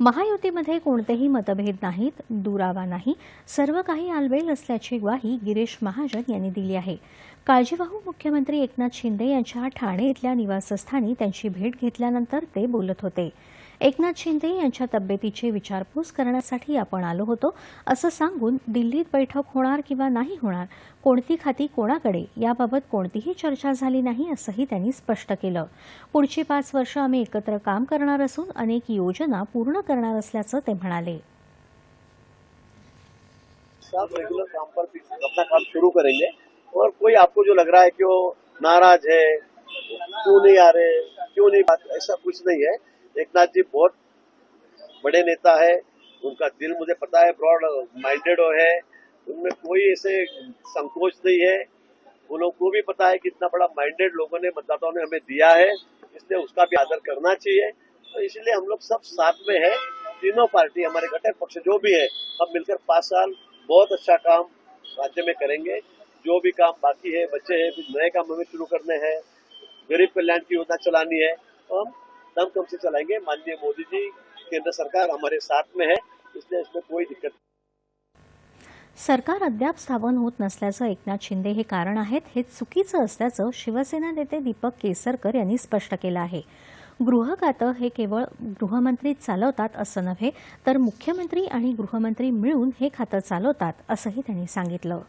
महायुतीमध्ये कोणतेही मतभेद नाहीत दुरावा नाही. सर्व काही आलबेल असल्याची ग्वाही गिरीश महाजन यांनी दिली आहे. काळजीवाहू मुख्यमंत्री एकनाथ शिंदे यांच्या ठाणे इथल्या निवासस्थानी त्यांची भेट घेतल्यानंतर ते बोलत होते. एकनाथ शिंदे यांच्या तब्येतीची विचारपूस करण्यासाठी आपण आलो होतो असं सांगून दिल्लीत बैठक होणार किंवा नाही होणार कोणती खाती कोणाकडे याबाबत कोणतीही चर्चा झाली नाही असंही त्यांनी स्पष्ट केलं. पुढची पाच वर्ष आम्ही एकत्र काम करणार असून अनेक योजना पूर्ण करणार असल्याचं ते म्हणाले. रेगुलर काम पर अपना काम शुरू करेंगे। और कोई आपको जो लग रहा है कि वो नाराज़ है, क्यों नहीं आ रहे, क्यों नहीं बात, ऐसा कुछ नहीं है। एकनाथ जी बहुत बड़े नेता है, उनका दिल मुझे पता है ब्रॉड माइंडेड है। उनमें कोई ऐसे संकोच नहीं है। उन लोगों को भी पता है कि इतना बड़ा माइंडेड लोगों ने मतदाताओं ने हमें दिया है, इसलिए उसका भी आदर करना चाहिए। तो इसलिए हम लोग सब साथ में है। तीनों पार्टी हमारे घटक पक्ष जो भी है हम मिलकर पाँच साल बहुत अच्छा काम राज्य में करेंगे। जो भी काम बाकी है बच्चे हैं, कुछ नए काम हमें शुरू करने हैं, गरीब कल्याण की योजना चलानी है तो हम दम कम से चलाएँगे। माननीय मोदी जी, केंद्र सरकार हमारे साथ में है, इसलिए इसमें कोई दिक्कत सरकार अद्याप स्थापन होत नसल्याचं एकनाथ शिंदे हे कारण आहेत. हे चुकीचं असल्याचं शिवसेना नेते दीपक केसरकर यांनी स्पष्ट केलं आहे. गृह खातं हे केवळ गृहमंत्री चालवतात असं नव्हे तर मुख्यमंत्री आणि गृहमंत्री मिळून हे खातं चालवतात असंही त्यांनी सांगितलं.